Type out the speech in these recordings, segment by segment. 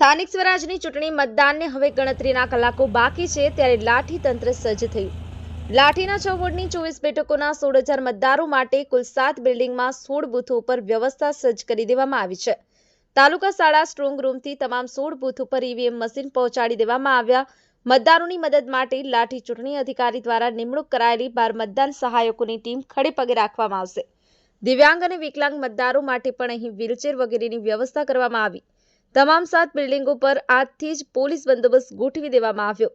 સ્થાનિક સ્વરાજની ચૂંટણી મતદાનને હવે ગણતરીના કલાકો બાકી છે ત્યારે લાઠી તંત્ર સજ્જ થયું. લાઠીના છ વોર્ડની ચોવીસ બેઠકોના સોળ હજાર મતદારો માટે કુલ સાત બિલ્ડિંગમાં સોળ બૂથો ઉપર વ્યવસ્થા સજ્જ કરી દેવામાં આવી છે. તાલુકા શાળા સ્ટ્રોંગ રૂમથી તમામ સોળ બૂથ ઉપર ઈવીએમ મશીન પહોંચાડી દેવામાં આવ્યા. મતદારોની મદદ માટે લાઠી ચૂંટણી અધિકારી દ્વારા નિમણૂક કરાયેલી બાર મતદાન સહાયકોની ટીમ ખડે પગે રાખવામાં આવશે. દિવ્યાંગ અને વિકલાંગ મતદારો માટે પણ અહીં વ્હીલચેર વગેરેની વ્યવસ્થા કરવામાં આવી. તમામ સાત બિલ્ડિંગો પર આજથી જ પોલીસ બંદોબસ્ત ગોઠવી દેવામાં આવ્યો.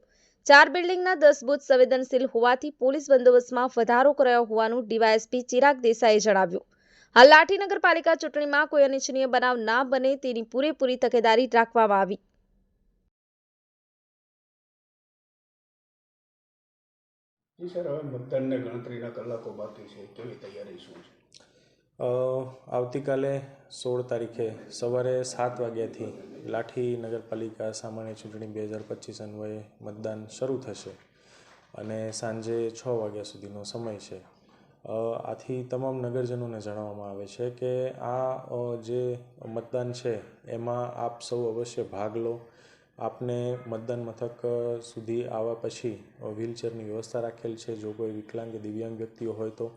ચાર બિલ્ડિંગના દસ બુથ સંવેદનશીલ હોવાથી પોલીસ બંદોબસ્તમાં વધારો કરાયો હોવાનું ડીવાયએસપી ચિરાગ દેસાઈએ જણાવ્યું. હાલ લાઠી નગરપાલિકા ચૂંટણીમાં કોઈ અનિચ્છનીય બનાવ ના બને તેની પૂરેપૂરી તકેદારી રાખવામાં આવી. જી સર, હવે મતદાનને ગણતરીના કલાકો બાકી છે. કેવી તૈયારી શું છે? આવતીકાલે સોળ તારીખે સવારે સાત વાગ્યાથી લાઠી નગરપાલિકા સામાન્ય ચૂંટણી બે હજાર પચીસ અન્વયે મતદાન શરૂ થશે અને સાંજે છ વાગ્યા સુધીનો સમય છે. આથી તમામ નગરજનોને જણાવવામાં આવે છે કે આ જે મતદાન છે એમાં આપ સૌ અવશ્ય ભાગ લો. આપને મતદાન મથક સુધી આવવા પછી વ્હીલચેરની વ્યવસ્થા રાખેલ છે. જો કોઈ વિકલાંગ દિવ્યાંગ વ્યક્તિઓ હોય તો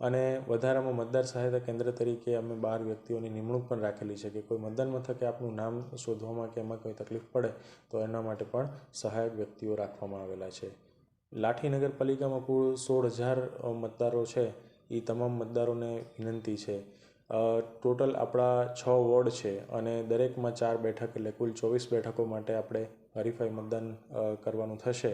અને વધારામાં મતદાર સહાયતા કેન્દ્ર તરીકે અમે બાર વ્યક્તિઓની નિમણૂક પણ રાખેલી છે કે કોઈ મતદાન મથકે આપનું નામ શોધવામાં કે એમાં કોઈ તકલીફ પડે, તો એના માટે પણ સહાયક વ્યક્તિઓ રાખવામાં આવેલા છે. લાઠી નગરપાલિકામાં કુલ સોળ હજાર મતદારો છે. એ તમામ મતદારોને વિનંતી છે. ટોટલ આપણા છ વોર્ડ છે અને દરેકમાં ચાર બેઠક એટલે કુલ ચોવીસ બેઠકો માટે આપણે હરીફાઈ મતદાન કરવાનું થશે.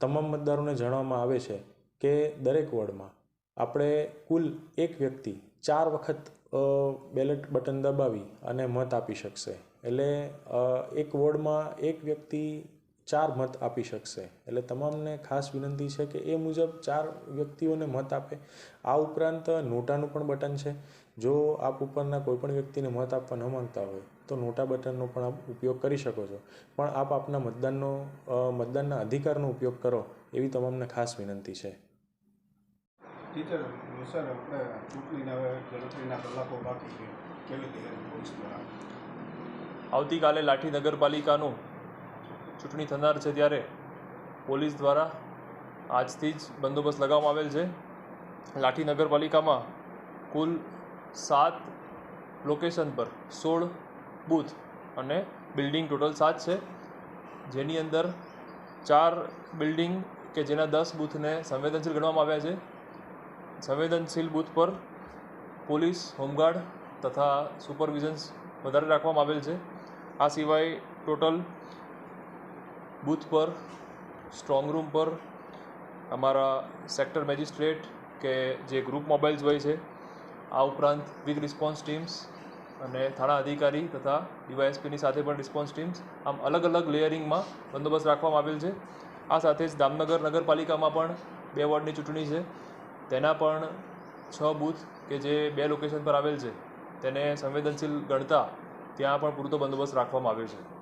તમામ મતદારોને જણાવવામાં આવે છે કે દરેક વોર્ડમાં આપણે કુલ એક વ્યક્તિ ચાર વખત બેલેટ બટન દબાવી અને મત આપી શકશે. એટલે એક વોર્ડમાં એક વ્યક્તિ ચાર મત આપી શકશે. એટલે તમામને ખાસ વિનંતી છે કે એ મુજબ ચાર વ્યક્તિઓને મત આપે. આ ઉપરાંત નોટાનું પણ બટન છે. જો આપ ઉપરના કોઈપણ વ્યક્તિને મત આપવા ન માંગતા હોય, તો નોટા બટનનો પણ આપ ઉપયોગ કરી શકો છો. પણ આપ આપના મતદાનનો મતદાનના અધિકારનો ઉપયોગ કરો, એવી તમામને ખાસ વિનંતી છે. ટીચર સર આપણે ચૂંટણીના ગણતરીના કલાકો બાકી છે. કેવી તૈયારી આવતીકાલે લાઠી નગરપાલિકાનું ચૂંટણી થનાર છે ત્યારે પોલીસ દ્વારા આજથી જ બંદોબસ્ત લગાવવામાં આવેલ છે. લાઠી નગરપાલિકામાં કુલ સાત લોકેશન પર સોળ બૂથ અને બિલ્ડિંગ ટોટલ સાત છે. જેની અંદર ચાર બિલ્ડિંગ કે જેના દસ બૂથને સંવેદનશીલ ગણવામાં આવ્યા છે. સંવેદનશીલ બૂથ પર પોલીસ, હોમગાર્ડ તથા સુપરવિઝન્સ વધારે રાખવામાં આવેલ છે. આ સિવાય ટોટલ બૂથ પર, સ્ટ્રોંગ રૂમ પર, અમારા સેક્ટર મેજિસ્ટ્રેટ કે જે ગ્રુપ મોબાઈલ્સ હોય છે, આ ઉપરાંત ક્વિક રિસ્પોન્સ ટીમ્સ અને થાણા અધિકારી તથા ડીવાયએસપીની સાથે પણ રિસ્પોન્સ ટીમ્સ, આમ અલગ અલગ લેયરિંગમાં બંદોબસ્ત રાખવામાં આવેલ છે. આ સાથે જ દામનગર નગરપાલિકામાં પણ બે વોર્ડની ચૂંટણી છે. તેના પણ છ બૂથ કે જે બે લોકેશન પર આવેલ છે, તેને સંવેદનશીલ ગણતા ત્યાં પણ પૂરતો બંદોબસ્ત રાખવામાં આવ્યો છે.